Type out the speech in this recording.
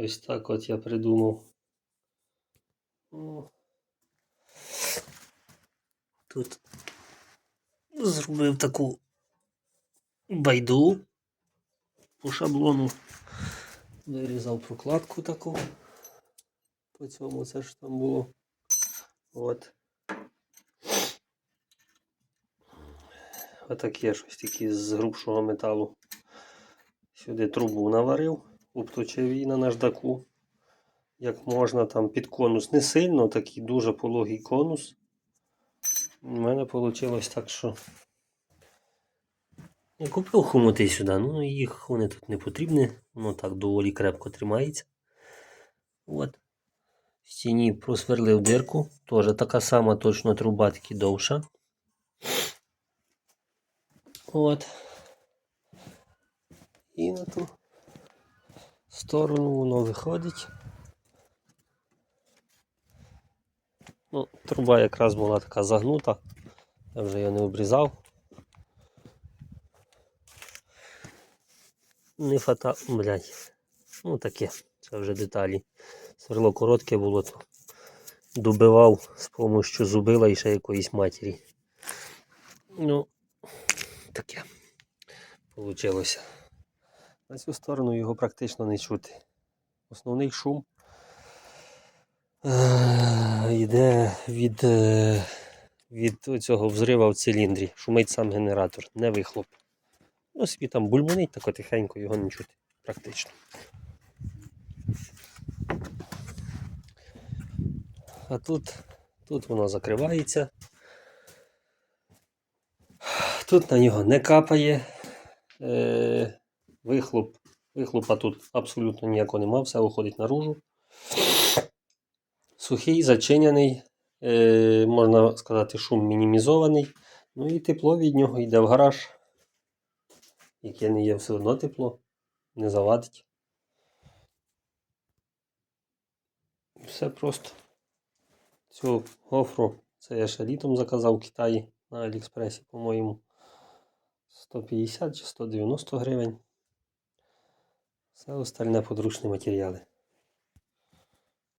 Ось так от я придумав. Тут зробив таку байду по шаблону. Вирізав прокладку таку. По цьому це ж там було. От. Отаке щось таке з грубшого металу. Сюди трубу наварив, обточив її на наждаку. Як можна там під конус. Не сильно, такий дуже пологий конус. У мене вийшло так, що я купив хомути сюди, ну їх вони тут не потрібні, воно так доволі крепко тримається. От. В стіні просверлив дирку, теж така сама точно труба, тільки довша. От. І на ту сторону воно виходить. Ну, труба якраз була така загнута, я вже її не обрізав. Не фата, блядь. Ну таке, це вже деталі. Сверло коротке було, то добивав з допомогою зубила і ще якоїсь матері. Ну, таке получилося. На цю сторону його практично не чути. Основний шум е, йде від, е, від цього взрива в циліндрі. Шумить сам генератор, не вихлоп. Ну, собі там бульбунить, так тихенько його не чути практично. А тут, тут воно закривається. Тут на нього не капає. Е, вихлоп. Вихлопа тут абсолютно ніякого нема, все виходить наружу. Сухий, зачиняний, е, можна сказати, шум мінімізований. Ну і тепло від нього йде в гараж. Яке не є все одно тепло, не завадить. Все просто. Цю гофру це я ще літом заказав в Китаї на Аліекспресі, по-моєму. 150 чи 190 гривень. Все остальне подручні матеріали.